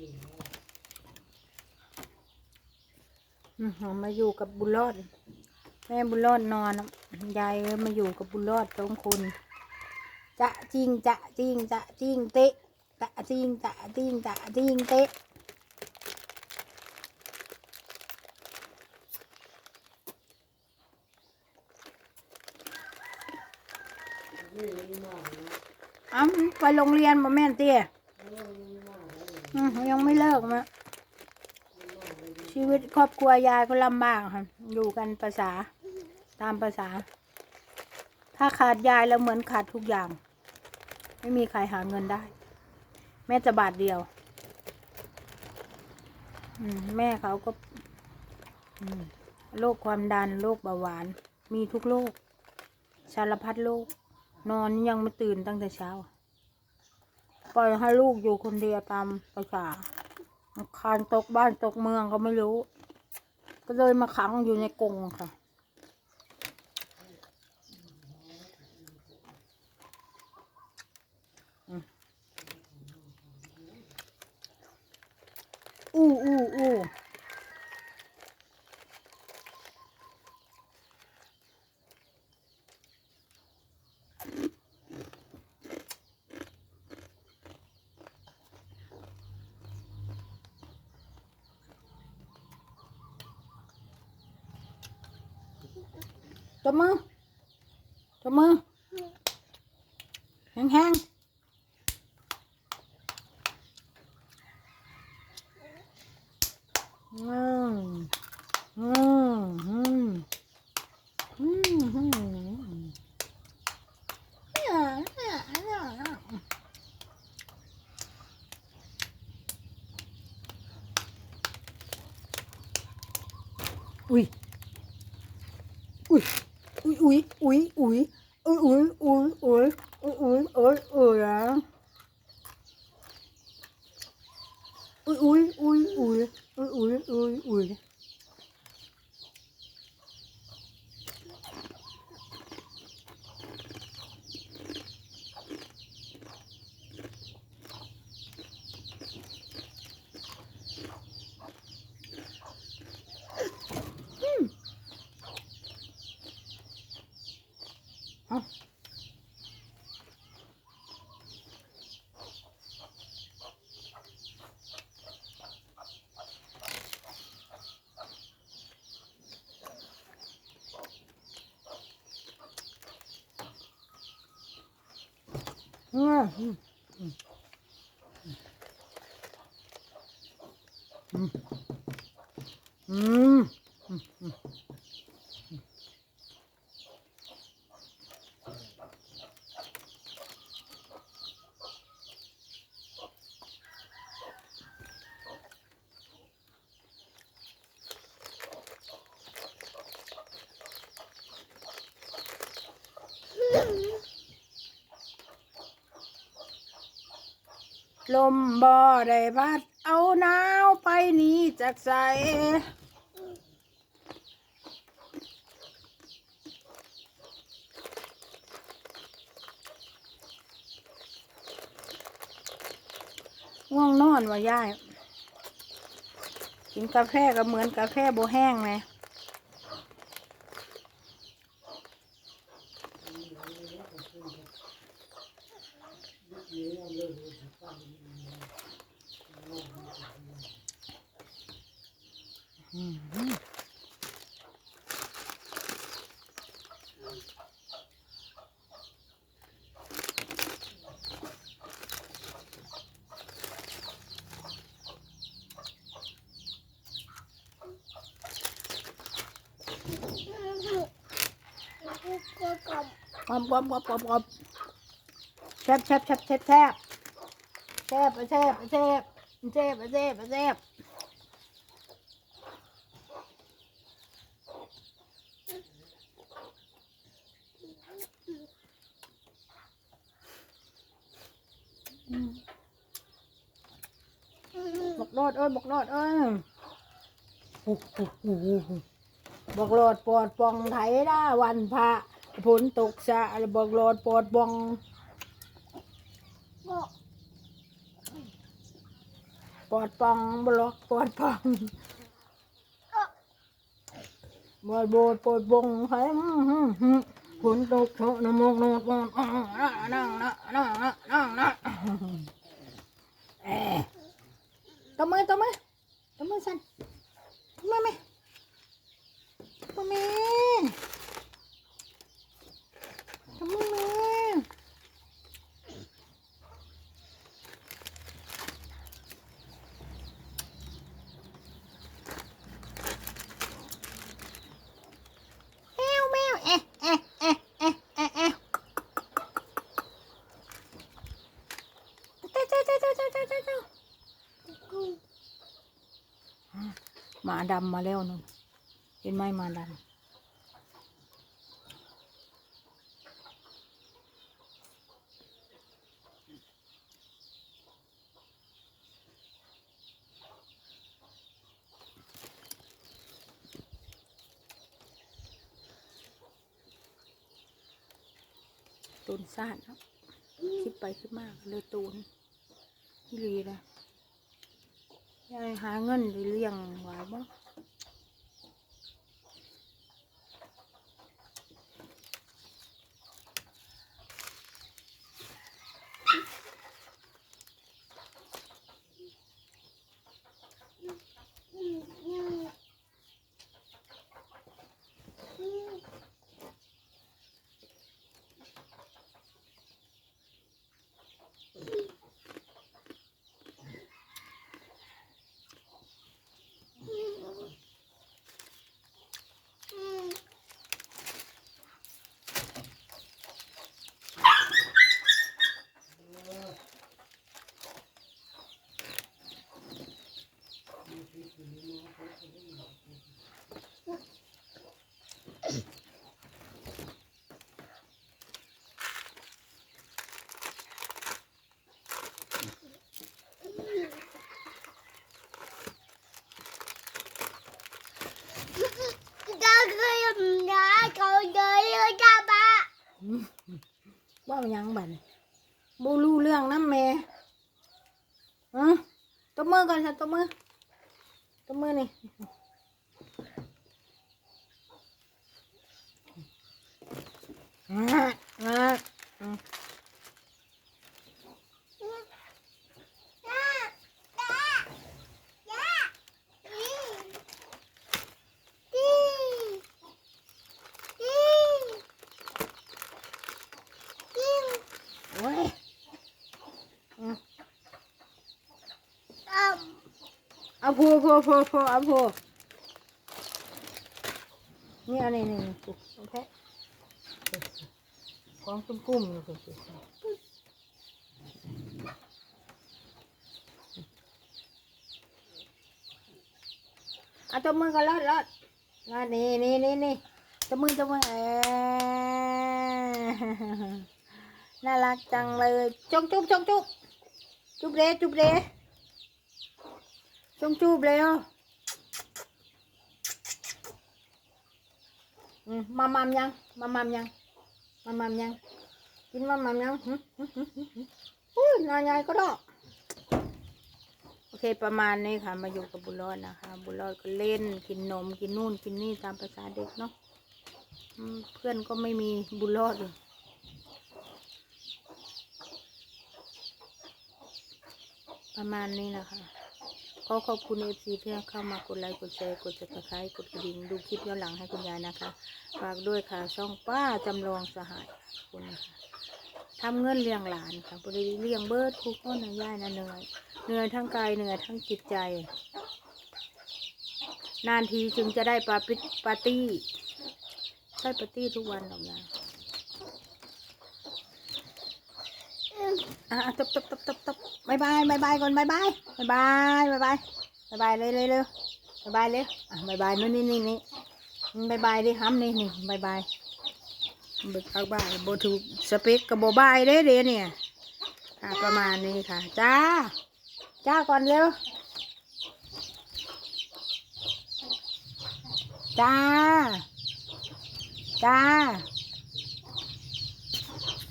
อืมมาอยู่กับบุญรอด แม่บุญรอดนอนยายมาอยู่กับบุญรอดสองคนจะจริงจะจริงจะจริงเตะจะจริงจะจริงจะจริงเตะอ้าไปโรงเรียนบ่แม่นเตี้ย อืมยังไม่เลิกมาชีวิตครอบครัวยายก็ลำบากค่ะ อยู่กันภาษา ตามภาษา ถ้าขาดยายแล้วเหมือนขาดทุกอย่าง ไม่มีใครหาเงินได้ แม้จะบาทเดียว อืม แม่เขาก็ อืมโรคความดันโรคเบาหวาน มีทุกโรคสารพัดโรคนอนยังไม่ตื่นตั้งแต่เช้า ปล่อยให้ลูกอยู่คนเดียวตามภาษาคานตกบ้านตกเมืองก็ไม่รู้ ก็เลยมาขังอยู่ในกรงค่ะอืมอู้อู้อู้ ตบมือตบมือแห้งๆอืมอืมอืมอืมอืมอุ้ย อุ้ย อุ้ยอุ้ยอุ้ยอุ้ยอุ้ยอุ้ยอุ้ยอุ้ยอุ้ยอุ้ยอุ้ยอุ้ยอุ้ยอุ้ยอุ้ยอุ้ยอุ้ยอุ้ย Mm-hmm. ลมบ่อได้พัด เอาหนาวไปนี้จากใสง่วงนอนว่ายาย กินกาแฟก็เหมือนกาแฟโบแห้งไหม กรอบกรอบกรอบกรอบกรอบแซ่บแซ่บแซ่บแซ่บแซ่บแซ่บแซ่บแซ่บแซ่บแซ่บแซ่บบอกรอ ดเอ้ยบอกรอดเอ้ยบอกรอดปอดปองไถด้าวันพระฝนตกสะบอกรอดปอดปองปอดปองบล็อกปอดปองบอดโบดปอดบงให้ฝนตกโชนมกน้ำมกนั่งนั่งนั่งนั่งนั่งนั่ง ตัวมือตัวมือตัวมือสั่นตัวมือไหมตบมือ ดำมาแล้วนึงเห็นไหมหมาดำตูนซ่านเนาะคิดไปคิดมากเลยตูนที่รีนะ ยายหาเงินหรือเลี้ยงไว้บ่ ก็คือน้าเขาเดินเลยจ้าบ้า ว่ายังบัดนี้บูรู้เรื่องน้ำแม่อือตบมือก่อนค่ะตบมือตบมือนี่อ่าอ่าอืม จ้าจ้าจ้าอืมอืมอืมอืม โอ้ยอืม อืม เอาพูพูพูพูเอาพูนี่เอันนี้นี่นี่ปุ๊บโอเคของกุ้มกุ้มอยู่ปุ๊บเอาตัวมือกันรอดรอดรอดนี่นี่นี่นี่ตัวมือตัวมือเออน่ารักจังเลยจุ๊บจุ๊บจุ๊บจุ๊บจุ๊บเรจุ๊บเร จงจูบเลยอะอืมามามยังมามามยังมามามยังกินมามามยังอุ้ยนายายก็ได้โอเคประมาณนี้ค่ะ มาอยู่กับบุญรอดนะคะ บุญรอดก็เล่นกินนมกินนู่นกินนี่ตามภาษาเด็กเนาะเพื่อนก็ไม่มีบุญรอดเลยประมาณนี้นะคะ อขอบคุณเอฟซีที่เข้ามากดไลค์กดแชร์กดติดตามกดกระดิ่งดูคลิปย้อนหลังให้คุณยายนะคะฝากด้วยค่ะช่องป้าจำลองสหายคุณนะคะทำเงินเลี้ยงหลานค่ะบริเลี้ยงเบิร์ดคุกคนนะย่ายนะเหนื่อยเหนื่อยทั้งกายเหนื่อยทั้งจิตใจ นานทีจึงจะได้ปาปิปาร์ตี้ได้ปาร์ตี้ทุกวันหรอกนะ อะตบตบตบตบตบบายบายบายบายก่อนบายบายบายบายบายบายบายบายเลยเลยเร็วบายบายเร็วอะบายบายนู่นนี่นี่นี่บายบายดิห้ำนี่นี่บายบายบายบายโบถูกสเปกกับโบบายเด้เด้เนี่ยอะประมาณนี้ค่ะ จ้า จ้าก่อนเร็ว จ้า จ้า